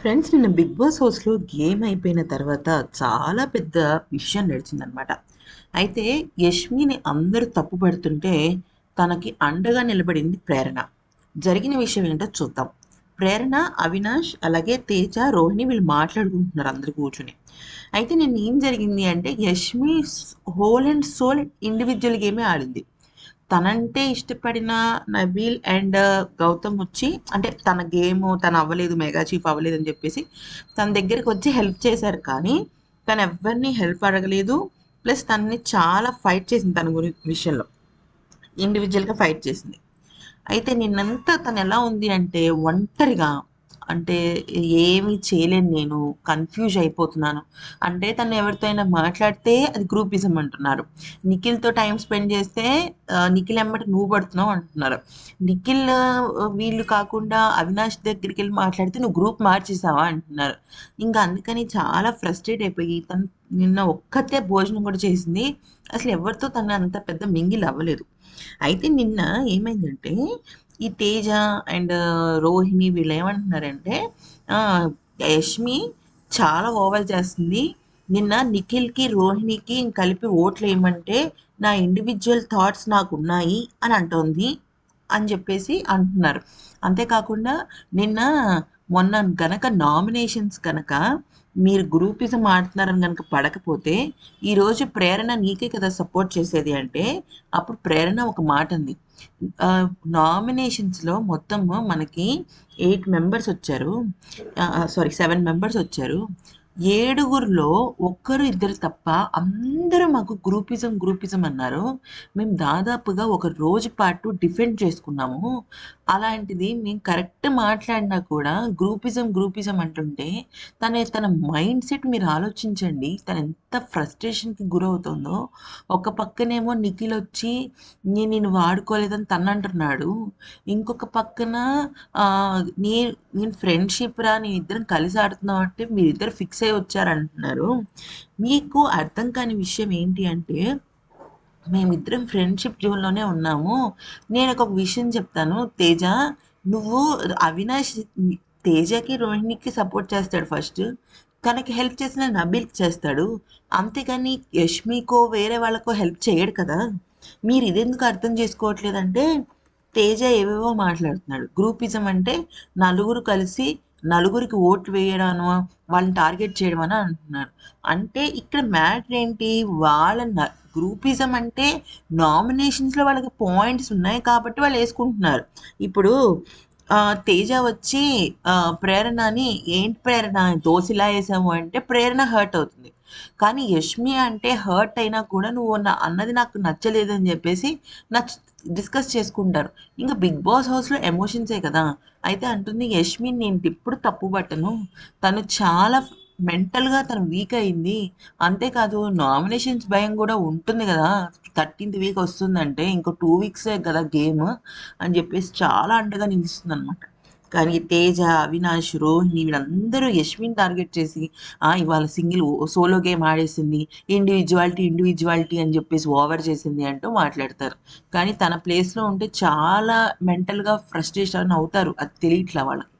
Friends నిన్న big boss హౌస్లో game అయిపోయిన తర్వాత చాలా పెద్ద విషయం నడిచిందనమాట అయితే యష్మిని అందరూ తప్పు పడుతుంటే తనకి అండగా నిలబడింది ప్రేరణ. జరిగిన విషయం ఏంటో చూద్దాం. ప్రేరణ అవినాష్ అలాగే తేజ రోహిణి వీళ్ళు మాట్లాడుకుంటున్నారు అందరు కూర్చుని. అయితే నిన్న ఏం జరిగింది అంటే Yashmi whole and soul individual గేమే ఆడింది. తనంటే ఇష్టపడిన నబీల్ అండ్ గౌతమ్ వచ్చి అంటే తన గేమ్ తను అవ్వలేదు మెగా చీఫ్ అవ్వలేదు అని చెప్పేసి తన దగ్గరికి వచ్చి హెల్ప్ చేశారు. కానీ తను ఎవరిని హెల్ప్ అడగలేదు. ప్లస్ తనని చాలా ఫైట్ చేసింది తన గురి విషయంలో. ఇండివిజువల్గా ఫైట్ చేసింది. అయితే నిన్నంతా తను ఎలా ఉంది అంటే ఒంటరిగా అంటే ఏమీ చేయలేను నేను కన్ఫ్యూజ్ అయిపోతున్నాను. అంటే తను ఎవరితో అయినా మాట్లాడితే అది గ్రూపిజం అంటున్నారు. నిఖిల్తో టైం స్పెండ్ చేస్తే నిఖిల్ ఎమ్మటి నువ్వు పడుతున్నావు అంటున్నారు. నిఖిల్ వీళ్ళు కాకుండా అవినాష్ దగ్గరికి వెళ్ళి మాట్లాడితే నువ్వు గ్రూప్ మార్చేసావా అంటున్నారు. ఇంకా అందుకని చాలా ఫ్రస్ట్రేట్ అయిపోయి తను నిన్న ఒక్కతే భోజనం కూడా చేసింది. అసలు ఎవరితో తను అంత పెద్ద మింగిల్ అవ్వలేదు. అయితే నిన్న ఏమైందంటే ఈ తేజ అండ్ రోహిణి వీళ్ళు ఏమంటున్నారంటే యష్మి చాలా ఓవర్ చేస్తుంది. నిన్న నిఖిల్కి రోహిణికి కలిపి ఓట్లు ఏమంటే నా ఇండివిజువల్ థాట్స్ నాకు ఉన్నాయి అని అంటోంది అని చెప్పేసి అంటున్నారు. అంతేకాకుండా నిన్న మొన్న గనక నామినేషన్స్ కనుక మీరు గ్రూపిజం ఆడుతున్నారని కనుక పడకపోతే ఈరోజు ప్రేరణ నీకే కదా సపోర్ట్ చేసేది అంటే అప్పుడు ప్రేరణ ఒక మాట ఉంది నామినేషన్స్లో మొత్తము మనకి ఎయిట్ మెంబర్స్ వచ్చారు. సారీ సెవెన్ మెంబర్స్ వచ్చారు. ఏడుగురిలో ఒక్కరు ఇద్దరు తప్ప అందరూ మాకు గ్రూపిజం గ్రూపిజం అన్నారు. మేము దాదాపుగా ఒక రోజు పాటు డిఫెండ్ చేసుకున్నాము. అలాంటిది మేము కరెక్ట్ మాట్లాడినా కూడా గ్రూపిజం గ్రూపిజం అంటుంటే తన తన మైండ్ సెట్ మీరు ఆలోచించండి. తను ఎంత ఫ్రస్ట్రేషన్కి గురవుతుందో. ఒక పక్కనేమో నిఖిల్ వచ్చి నేను నేను వాడుకోలేదని తను అంటున్నాడు. ఇంకొక పక్కన నేను నేను ఫ్రెండ్షిప్ రా నేను ఇద్దరం కలిసి ఆడుతున్నాం అంటే మీరిద్దరు ఫిక్స్ చూసే వచ్చారంటున్నారు. మీకు అర్థం కాని విషయం ఏంటి అంటే మేమిద్దరం ఫ్రెండ్షిప్ జోన్లోనే ఉన్నాము. నేను ఒక విషయం చెప్తాను. తేజ నువ్వు అవినాష్ తేజకి రోహిణికి సపోర్ట్ చేస్తాడు ఫస్ట్. తనకి హెల్ప్ చేసిన నబీల్కి చేస్తాడు. అంతేగాని యష్మికో వేరే వాళ్ళకో హెల్ప్ చేయడు కదా. మీరు ఇదెందుకు అర్థం చేసుకోవట్లేదంటే తేజ ఏవేవో మాట్లాడుతున్నాడు. గ్రూపిజం అంటే నలుగురు కలిసి నలుగురికి ఓట్లు వేయడాను వాళ్ళని టార్గెట్ చేయడం అని అంటున్నారు. అంటే ఇక్కడ మ్యాటర్ ఏంటి? వాళ్ళ న- గ్రూపిజం అంటే నామినేషన్స్లో వాళ్ళకి పాయింట్స్ ఉన్నాయి కాబట్టి వాళ్ళు వేసుకుంటున్నారు. ఇప్పుడు ఆ, తేజ వచ్చి ప్రేరణ ప్రేరణని ఏంటి ప్రేరణ? దోశలా వేసాము అంటే ప్రేరణ హర్ట్ అవుతుంది. కానీ యష్మి అంటే హర్ట్ అయినా కూడా నువ్వు నా అన్నది నాకు నచ్చలేదని చెప్పేసి నచ్చ డిస్కస్ చేసుకుంటారు. ఇంకా బిగ్ బాస్ హౌస్లో ఎమోషన్సే కదా? అయితే అంటుంది యష్మిన్ నేను ఇప్పుడు తప్పు పట్టను. తను చాలా మెంటల్గా తను వీక్ అయింది. అంతేకాదు నామినేషన్స్ భయం కూడా ఉంటుంది కదా? థర్టీన్త్ వీక్ వస్తుందంటే ఇంకో టూ వీక్సే కదా గేమ్ అని చెప్పేసి చాలా అండగా నిలుస్తుంది అనమాట కానీ తేజ అవినాష్ రోహిణి వీళ్ళందరూ యశ్విన్ టార్గెట్ చేసి "ఆ, ఇవాళ సింగిల్ సోలో గేమ్ ఆడేసింది. ఇండివిజువాలిటీ ఇండివిజువాలిటీ అని చెప్పేసి ఓవర్ చేసింది అంటూ మాట్లాడతారు. కానీ తన ప్లేస్లో ఉంటే చాలా మెంటల్గా ఫ్రస్ట్రేషన్ అవుతారు. అది తెలియట్లా వాళ్ళకి.